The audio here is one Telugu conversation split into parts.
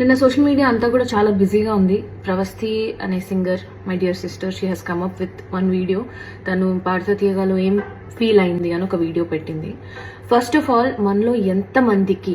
నిన్న సోషల్ మీడియా అంతా కూడా చాలా బిజీగా ఉంది. ప్రవస్థి అనే singer my dear sister she has come up with one video తను పాడుతా తీయగాలో ఏం ఫీల్ అయింది అని ఒక వీడియో పెట్టింది. ఫస్ట్ ఆఫ్ ఆల్ మనలో ఎంతమందికి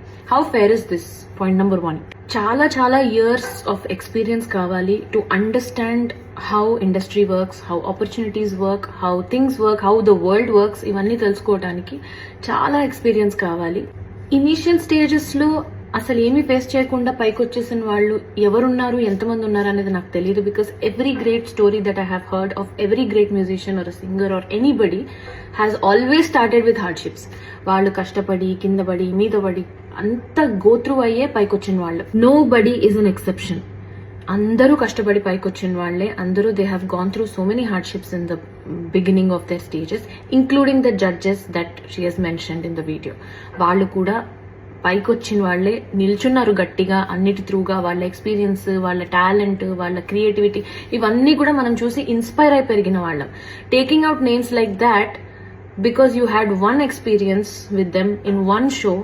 How fair is this point number one చాలా చాలా ఇయర్స్ ఆఫ్ ఎక్స్పీరియన్స్ కావాలి to understand how industry works how opportunities work how things work how the world works ఇవన్నీ తెలుసుకోవడానికి చాలా ఎక్స్పీరియన్స్ కావాలి. ఇనీషియల్ స్టేజెస్లో అసలు ఏమీ ఫేస్ చేయకుండా పైకి వచ్చేసిన వాళ్ళు ఎవరున్నారు ఎంతమంది ఉన్నారు అనేది నాకు తెలియదు because every great story that I have heard of every great musician or singer or anybody has always started with hardships వాళ్ళు కష్టపడి కింద పడి మీద పడి అంత గోత్రు అయ్యే పైకి వచ్చిన వాళ్ళు. Nobody is an exception అందరూ కష్టపడి పైకొచ్చిన వాళ్ళే. అందరూ they have gone through so many hardships in the beginning of their stages including the judges that she has mentioned in the video వాళ్ళు కూడా పైకి వచ్చిన వాళ్ళే. నిల్చున్నారు గట్టిగా అన్నిటి త్రూగా వాళ్ళ ఎక్స్పీరియన్స్ వాళ్ళ టాలెంట్ వాళ్ళ క్రియేటివిటీ ఇవన్నీ కూడా మనం చూసి ఇన్స్పైర్ అయి పెరిగిన వాళ్ళం. Taking out names like that because you had one experience with them in one show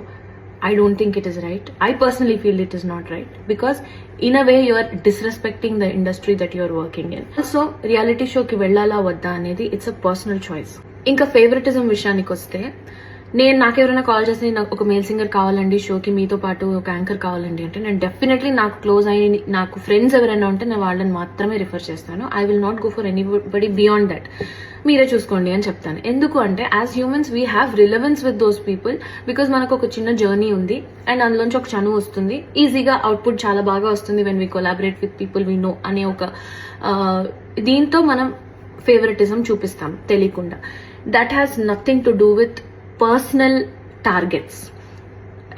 I don't think it is right. I personally feel it is not right because in a way you are disrespecting the industry that you are working in. So reality show కి వెళ్ళాలా వద్దా అనేది ఇట్స్ అ పర్సనల్ చాయిస్ ఇంకా ఫేవరెటిజం విషయానికి వస్తే నేను నాకెవరైనా కాల్ చేసి నాకు ఒక మేల్ సింగర్ కావాలండి షోకి మీతో పాటు ఒక యాంకర్ కావాలండి అంటే నేను డెఫినెట్లీ నాకు క్లోజ్ అయ్యి నాకు ఫ్రెండ్స్ ఎవరైనా ఉంటే నేను వాళ్ళని మాత్రమే రిఫర్ చేస్తాను. I will not go for anybody beyond that మీరే చూసుకోండి అని చెప్తాను. ఎందుకు అంటే as humans we have relevance with those people because మనకు ఒక చిన్న జర్నీ ఉంది అండ్ అందులోంచి ఒక చనువు వస్తుంది. ఈజీగా అవుట్పుట్ చాలా బాగా వస్తుంది when we collaborate with people we know అనే ఒక దీంతో మనం ఫేవరెటిజం చూపిస్తాం తెలియకుండా. That has nothing to do with personal targets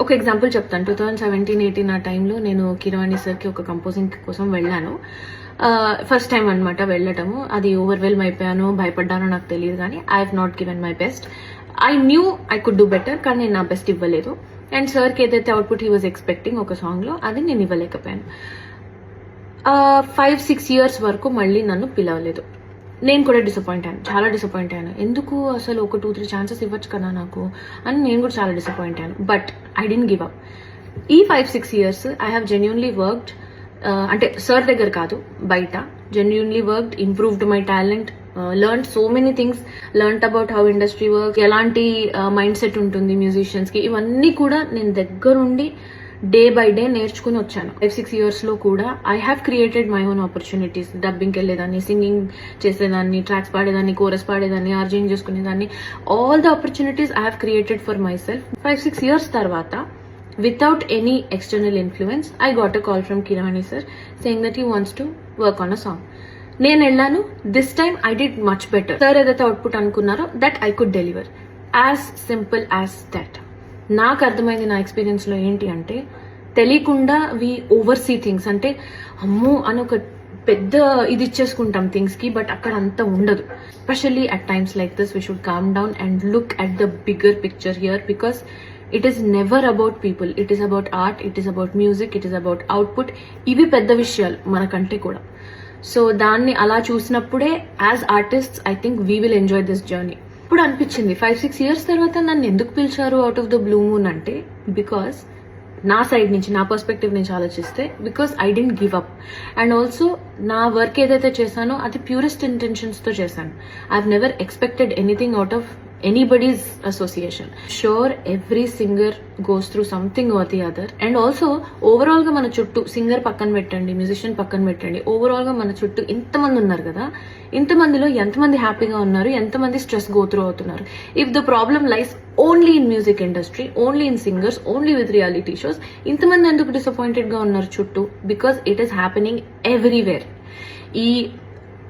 ఒక ఎగ్జాంపుల్ చెప్తాను. టూ థౌజండ్ సెవెంటీన్ ఎయిటీన్ ఆ టైంలో నేను కిరవాణి సార్కి ఒక కంపోజింగ్ కోసం వెళ్ళాను. ఫస్ట్ టైం అనమాట వెళ్ళటము. అది ఓవర్వెల్మ్ అయిపోయాను భయపడ్డానో నాకు తెలియదు కానీ I have not given my best I knew I could do better కానీ నేను నా బెస్ట్ ఇవ్వలేదు. అండ్ సార్కి ఏదైతే అవుట్పుట్ హీ వాజ్ ఎక్స్పెక్టింగ్ ఒక సాంగ్లో అది నేను ఇవ్వలేకపోయాను. ఫైవ్ సిక్స్ ఇయర్స్ వరకు మళ్ళీ నన్ను పిలవలేదు. నేను కూడా డిసప్పాయింట్ అయ్యాను. చాలా డిసప్పాయింట్ అయ్యాను. ఎందుకు అసలు ఒక టూ త్రీ ఛాన్సెస్ ఇవ్వచ్చు కదా నాకు అని నేను కూడా చాలా డిసప్పాయింట్ అయ్యాను. But I didn't give up ఈ five six years I have genuinely worked అంటే సార్ దగ్గర కాదు బయట genuinely worked improved my talent learn so many things learn about how industry work ఎలాంటి uh, మైండ్ సెట్ ఉంటుంది మ్యూజిషియన్స్కి ఇవన్నీ కూడా నేను దగ్గరుండి డే బై డే నేర్చుకుని వచ్చాను. ఫైవ్ సిక్స్ ఇయర్స్లో కూడా I have created my own opportunities డబ్బింగ్కి వెళ్ళేదాన్ని సింగింగ్ చేసేదాన్ని ట్రాక్స్ పాడేదాన్ని కోరస్ పాడేదాన్ని ఆర్జింగ్ చేసుకునేదాన్ని. All the opportunities I have created for myself five six years తర్వాత without any external influence I got a call from Keeravani sir saying that he wants to work on a song నేను వెళ్ళాను. This time I did much better sir ఏదైతే అవుట్పుట్ అనుకున్నారో that I could deliver as simple as that నాకు అర్థమైంది నా ఎక్స్పీరియన్స్లో ఏంటి అంటే తెలియకుండా వి ఓవర్ సీ థింగ్స్ అంటే అమ్మో అని ఒక పెద్ద ఇది ఇచ్చేసుకుంటాం థింగ్స్కి బట్ అక్కడ అంత ఉండదు. Especially at times like this we should calm down and look at the bigger picture here because it is never about people it is about art it is about music it is about output ఇవి పెద్ద విషయాలు మనకంటే కూడా. సో దాన్ని అలా చూసినప్పుడే as artist I think we will enjoy this journey ఇప్పుడు అనిపించింది. ఫైవ్ సిక్స్ ఇయర్స్ తర్వాత నన్ను ఎందుకు పిలిచారు out of the blue moon అంటే బికాస్ నా సైడ్ నుంచి నా పర్స్పెక్టివ్ నుంచి ఆలోచిస్తే because I didn't give up and also నా వర్క్ ఏదైతే చేశానో అది ప్యూరెస్ట్ ఇంటెన్షన్స్తో చేశాను. I never expected anything out of anybody's association sure every singer goes through something or the other and also ఓవరాల్గా మన చుట్టూ సింగర్ పక్కన పెట్టండి మ్యూజిషియన్ పక్కన పెట్టండి ఓవరాల్గా మన చుట్టూ ఇంతమంది ఉన్నారు కదా ఇంతమందిలో ఎంతమంది హ్యాపీగా ఉన్నారు ఎంతమంది స్ట్రెస్ గో త్రూ అవుతున్నారు. If the problem lies only in music industry only in singers only with reality shows ఇంతమంది ఎందుకు డిసప్పాయింటెడ్గా ఉన్నారు చుట్టూ? Because it is happening everywhere ఈ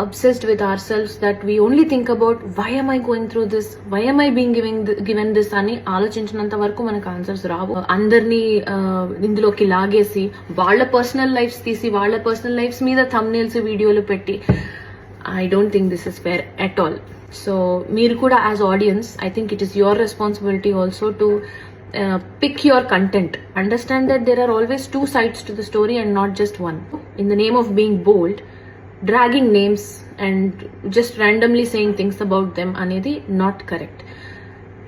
obsessed with ourselves that we only think about why am i going through this why am i being giving th- given this అని ఆలోచించినంత వరకు మనకు ఆన్సర్స్ రావు అందరినీ ఆ, ఇందులోకి లాగేసి వాళ్ళ పర్సనల్ లైఫ్స్ తీసి వాళ్ళ పర్సనల్ లైఫ్స్ మీద థంబ్నైల్స్ వీడియోలు పెట్టి I don't think this is fair at all so మీరు కూడా as audience I think it is your responsibility also to pick your content. Understand that there are always two sides to the story and not just one. In the name of being bold, dragging names and just randomly saying things about them anedi not correct.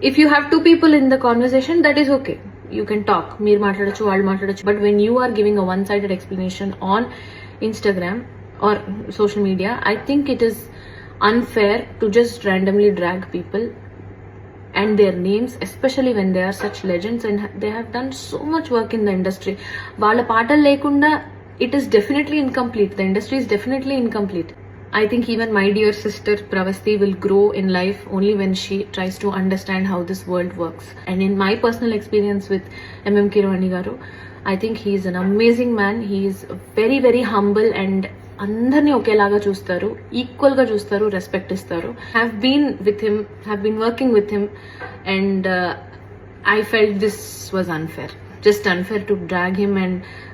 If you have two people in the conversation, that is okay. You can talk. మీరు మాట్లాడచ్చు వాళ్ళు మాట్లాడచ్చు but when you are giving a one sided explanation on Instagram or social media I think it is unfair to just randomly drag people and their names, especially when they are such legends and they have done so much work in the industry. వాళ్ళ పాటలు లేకుండా it is definitely incomplete the industry is definitely incomplete I think even my dear sister Pravasti will grow in life only when she tries to understand how this world works. And in my personal experience with MM Kirwani Garu, I think he is an amazing man. He is very, very humble and అందరినీ ఒకేలాగా చూస్తారు ఈక్వల్గా చూస్తారు రెస్పెక్ట్ ఇస్తారు have been with him have been working with him and I felt this was unfair just unfair to drag him and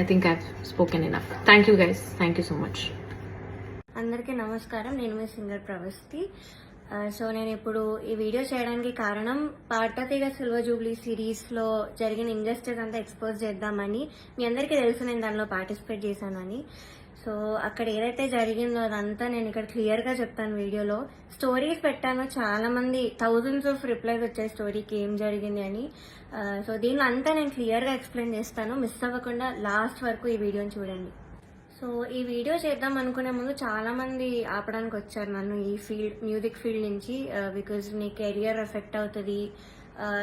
I think I spoken enough thank you guys thank you so much అందరికీ నమస్కారం. నేను మీ సింగర్ ప్రవస్తి. సో నేను ఇప్పుడు ఈ వీడియో చేయడానికి కారణం పాటతీగ సిల్వర్ జూబ్లీ సిరీస్లో జరిగిన ఇంజస్టిస్ అంతా ఎక్స్పోజ్ చేద్దామని మీ అందరికీ తెలుసు నేను దానిలో పార్టిసిపేట్ చేశానని. సో అక్కడ ఏదైతే జరిగిందో అదంతా నేను ఇక్కడ క్లియర్గా చెప్తాను వీడియోలో. స్టోరీస్ పెట్టాను. చాలామంది థౌజండ్స్ ఆఫ్ రిప్లైస్ వచ్చాయి స్టోరీకి ఏం జరిగింది అని. సో దీనిలో అంతా నేను క్లియర్గా ఎక్స్ప్లెయిన్ చేస్తాను. మిస్ అవ్వకుండా లాస్ట్ వరకు ఈ వీడియోని చూడండి. సో ఈ వీడియో చేద్దాం అనుకునే ముందు చాలామంది ఆపడానికి వచ్చారు నన్ను ఈ ఫీల్డ్ మ్యూజిక్ ఫీల్డ్ నుంచి బికాజ్ నీ కెరియర్ ఎఫెక్ట్ అవుతుంది.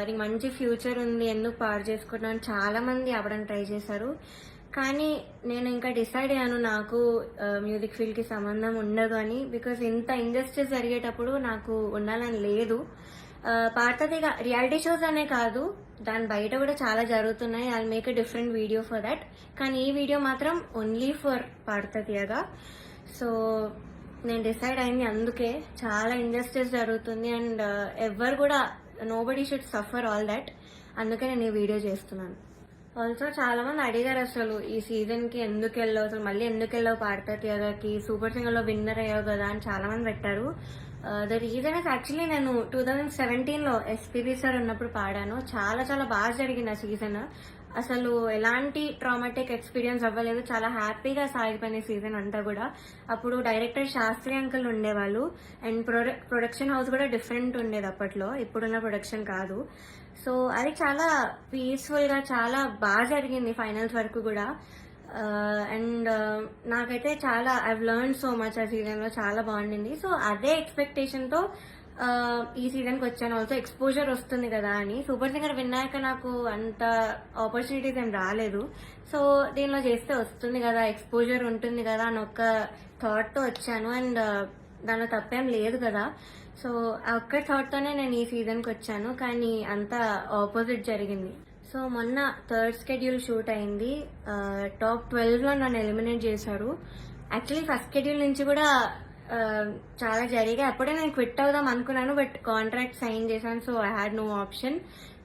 నీకు మంచి ఫ్యూచర్ ఉంది. ఎందుకు పాడు చేసుకుంటున్నాను చాలా మంది ఆపడానికి ట్రై చేశారు. కానీ నేను ఇంకా డిసైడ్ అయ్యాను నాకు మ్యూజిక్ ఫీల్డ్కి సంబంధం ఉండదు అని. బికాజ్ ఇంత ఇండస్ట్రీస్ జరిగేటప్పుడు నాకు ఉండాలని లేదు. పాడతదిగా రియాలిటీ షోస్ అనే కాదు. దాని బయట కూడా చాలా జరుగుతున్నాయి. I make a different video for that కానీ ఈ వీడియో మాత్రం ఓన్లీ ఫర్ పాడతదిగా సో నేను డిసైడ్ అయింది అందుకే. చాలా ఇండస్ట్రీస్ జరుగుతుంది అండ్ ఎవరు కూడా nobody should suffer all that అందుకే నేను ఈ వీడియో చేస్తున్నాను. ఆల్సో చాలా మంది అడిగారు అసలు ఈ సీజన్కి ఎందుకు వెళ్ళావు? అసలు మళ్ళీ ఎందుకు వెళ్ళావు? పాడతా సూపర్ సింగర్లో విన్నర్ అయ్యావు కదా అని చాలా మంది పెట్టారు. ద రీజన్ ఇస్ యాక్చువల్లీ నేను టూ థౌజండ్ సెవెంటీన్లో ఎస్పీబీ సార్ ఉన్నప్పుడు పాడాను. చాలా చాలా బాగా జరిగింది ఆ సీజన్ అసలు ఎలాంటి ట్రామాటిక్ ఎక్స్పీరియన్స్ అవ్వలేదు. చాలా హ్యాపీగా సాగిపోయిన సీజన్ అంతా కూడా. అప్పుడు డైరెక్టర్ శాస్త్రి అంకుల్ ఉండేవాళ్ళు. అండ్ ప్రొడక్షన్ హౌస్ కూడా డిఫరెంట్ ఉండేది అప్పట్లో. ఇప్పుడున్న ప్రొడక్షన్ కాదు. సో అది చాలా పీస్ఫుల్గా చాలా బాగా జరిగింది ఫైనల్స్ వరకు కూడా. Uh, అండ్ uh, నాకైతే చాలా ఐవ్ లెర్న్ సో మచ్ ఆ సీజన్లో చాలా బాగుండింది. సో అదే ఎక్స్పెక్టేషన్తో uh, ఈ సీజన్కి వచ్చాను. ఆల్సో ఎక్స్పోజర్ వస్తుంది కదా అని. సూపర్ సింగర్ విన్నాక నాకు అంత ఆపర్చునిటీస్ ఏం రాలేదు. సో దీనిలో చేస్తే వస్తుంది కదా ఎక్స్పోజర్ ఉంటుంది కదా అని ఒక థాట్తో వచ్చాను. అండ్ దానిలో తప్పేం లేదు కదా. సో ఆ ఒక్క థాట్తోనే నేను ఈ సీజన్కి వచ్చాను కానీ అంతా ఆపోజిట్ జరిగింది. సో మొన్న థర్డ్ స్కెడ్యూల్ షూట్ అయింది. టాప్ ట్వెల్వ్లో నన్ను ఎలిమినేట్ చేశారు. యాక్చువల్లీ ఫస్ట్ స్కెడ్యూల్ నుంచి కూడా చాలా జరిగాయి. అప్పుడే నేను క్విట్ అవుదాం అనుకున్నాను బట్ కాంట్రాక్ట్ సైన్ చేశాను so I had no option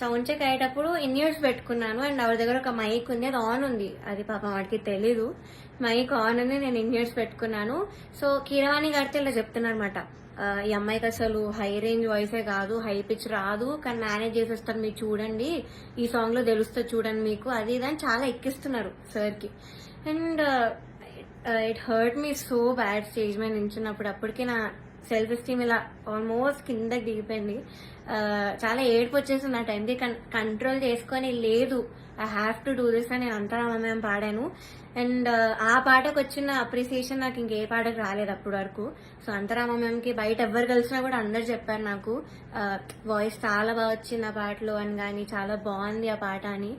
sound check అయ్యేటప్పుడు ఇన్ ఇయర్స్ పెట్టుకున్నాను అండ్ ఆవిడ దగ్గర ఒక మైక్ ఉంది అది ఆన్ ఉంది. అది పాపం వాడికి తెలీదు. మైక్ ఆన్ ఉంది నేను ఇన్ ఇయర్స్ పెట్టుకున్నాను. సో కీరవాణి గారితో ఇలా చెప్తున్నారు అనమాట ఈ అమ్మాయికి అసలు హై రేంజ్ వాయిసే కాదు హై పిచ్ రాదు కానీ మేనేజ్ చేసేస్తారు మీరు చూడండి ఈ సాంగ్లో తెలుస్తుంది చూడండి మీకు అది ఇది అని చాలా ఎక్కిస్తున్నారు సార్కి and it hurt me so bad stage మీద నించున్నప్పుడు. అప్పటికి నా సెల్ఫ్ ఎస్టీమ్ ఇలా ఆల్మోస్ట్ కిందకి దిగిపోయింది. చాలా ఏడుపు వచ్చేసింది ఆ టైంకి. కంట్రోల్ చేసుకొని లేదు I have to do this అని నేను అంతరామయం పాడాను. అండ్ ఆ పాటకు వచ్చిన అప్రిసియేషన్ నాకు ఇంకే పాటకు రాలేదు అప్పటి వరకు. సో అంతరామయంకి బయట ఎవరు కలిసినా కూడా అందరు చెప్పారు నాకు వాయిస్ చాలా బాగా వచ్చింది ఆ పాటలో అని కానీ చాలా బాగుంది ఆ పాట అని.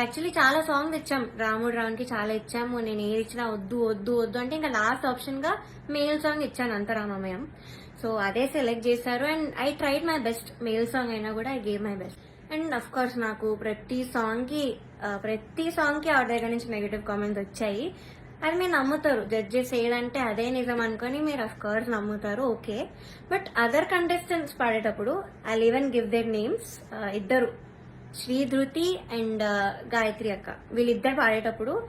యాక్చువల్లీ చాలా సాంగ్స్ ఇచ్చాం రాముడు రావుకి చాలా ఇచ్చాము. నేను ఏది ఇచ్చినా వద్దు వద్దు వద్దు అంటే ఇంకా లాస్ట్ ఆప్షన్గా మేల్ సాంగ్ ఇచ్చాను అంతరామమయం సో అదే సెలెక్ట్ చేశారు. And I tried my best male song అయినా కూడా I gave my best and of course నాకు ప్రతి సాంగ్కి ప్రతి సాంగ్కి ఆవిడ దగ్గర నుంచి నెగిటివ్ కామెంట్స్ వచ్చాయి. అది మీరు నమ్ముతారు. జడ్జెస్ ఏదంటే అదే నిజం అనుకొని మీరు అఫ్ కోర్స్ నమ్ముతారు. ఓకే. బట్ అదర్ కంటెస్టెంట్స్ పాడేటప్పుడు I even give their names ఇద్దరు. శ్రీధృతి అండ్ గాయత్రి అక్క. వీళ్ళిద్దరు పాడేటప్పుడు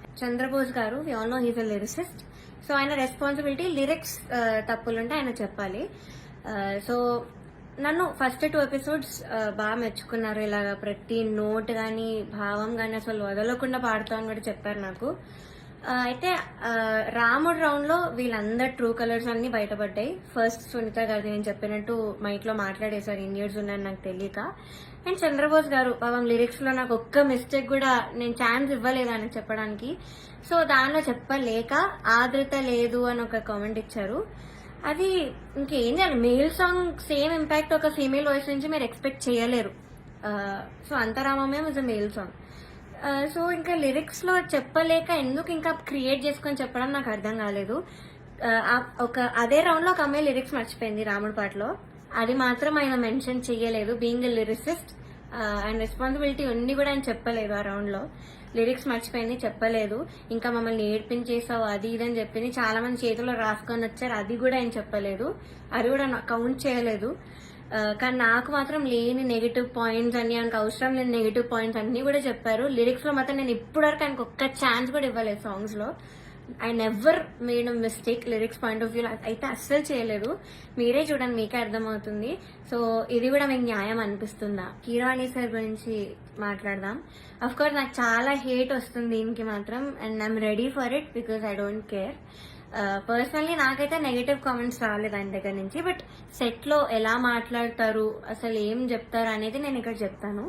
Chandrabose garu we all know he's a lyricist so ఆయన రెస్పాన్సిబిలిటీ లిరిక్స్ uh, తప్పులుంటే ఆయన చెప్పాలి. Uh, సో నన్ను ఫస్ట్ టూ ఎపిసోడ్స్ బాగా మెచ్చుకున్నారు. ఇలాగ ప్రతి నోట్ కానీ భావం కానీ అసలు వదలకుండా పాడుతా అని కూడా చెప్పారు నాకు. Uh, అయితే రాముడు రౌండ్లో వీళ్ళందరు ట్రూ కలర్స్ అన్ని బయటపడ్డాయి. ఫస్ట్ సునీత గారిది నేను చెప్పినట్టు మైక్లో మాట్లాడేశారు. ఇండియర్స్ ఉన్నాయని నాకు తెలియక. అండ్ చంద్రబోస్ గారు. పాపం లిరిక్స్లో నాకు ఒక్క మిస్టేక్ కూడా నేను ఛాన్స్ ఇవ్వలేదు ఆయన చెప్పడానికి. సో దానిలో చెప్పలేక ఆదృత లేదు అని ఒక కామెంట్ ఇచ్చారు. అది ఇంకేం చేయాలి? మేల్ సాంగ్ సేమ్ ఇంపాక్ట్ ఒక ఫీమేల్ వాయిస్ నుంచి మీరు ఎక్స్పెక్ట్ చేయలేరు. So అంతరామమే is a male song so ఇంకా లిరిక్స్లో చెప్పలేక ఎందుకు ఇంకా క్రియేట్ చేసుకొని చెప్పడం నాకు అర్థం కాలేదు. ఒక అదే రౌండ్లో ఒక అమ్మాయి లిరిక్స్ మర్చిపోయింది రాముడి పాటలో. అది మాత్రం ఆయన మెన్షన్ చేయలేదు. బీయింగ్ లిరిసిస్ట్ ఆయన రెస్పాన్సిబిలిటీ ఉంది కూడా ఆయన చెప్పలేదు ఆ రౌండ్లో లిరిక్స్ మర్చిపోయింది చెప్పలేదు. ఇంకా మమ్మల్ని ఏడ్పించేసావు అది ఇది అని చెప్పింది. చాలా మంది చేతిలో రాసుకొని వచ్చారు అది కూడా ఆయన చెప్పలేదు. అది కూడా కౌంట్ చేయలేదు. Uh, కానీ నాకు మాత్రం లేని నెగిటివ్ పాయింట్స్ అని ఆయనకు అవసరం లేని నెగిటివ్ పాయింట్స్ అన్నీ కూడా చెప్పారు. లిరిక్స్లో మాత్రం నేను ఇప్పటివరకు ఆయనకు ఒక్క ఛాన్స్ కూడా ఇవ్వలేదు సాంగ్స్లో I never made mistake lyrics point of view అయితే అస్సలు చేయలేదు. మీరే చూడండి మీకే అర్థమవుతుంది. సో ఇది కూడా మీకు న్యాయం అనిపిస్తుందా? కీరాణి సార్ గురించి మాట్లాడదాం. అఫ్ కోర్స్ నాకు చాలా హేట్ వస్తుంది దీనికి మాత్రం and I'm ready for it because I don't care personally నాకైతే నెగటివ్ కామెంట్స్ రాలేదు ఆయన దగ్గర నుంచి బట్ సెట్లో ఎలా మాట్లాడతారు అసలు ఏం చెప్తారు అనేది నేను ఇక్కడ చెప్తాను.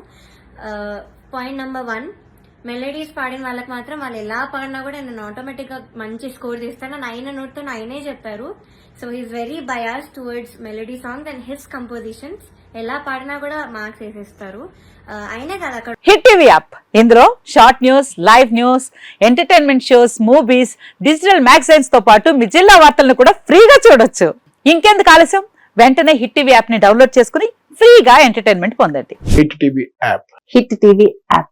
పాయింట్ నెంబర్ వన్ మెలడీస్ పాడిన వాళ్ళకి మాత్రం వాళ్ళు ఎలా పాడినా కూడా నేను ఆటోమేటిక్గా మంచి స్కోర్ తీస్తాను. అని ఆయన నోట్తో ఆయనే చెప్పారు. So he's very bias towards melody songs and his compositions ఎలా పాడినా కూడా మార్క్స్ వేసేస్తారు. ఆ, ఆయనే కదా అక్కడ హిట్ టీవీ యాప్ ఇందులో short news live news entertainment shows movies digital మ్యాగజైన్స్తో పాటు మీ జిల్లా వార్తలను కూడా ఫ్రీగా చూడొచ్చు. ఇంకెందుకు ఆలస్యం? వెంటనే హిట్ టీవీ యాప్ని డౌన్లోడ్ చేసుకుని ఫ్రీగా ఎంటర్టైన్మెంట్ పొందండి. Hit TV app hit TV app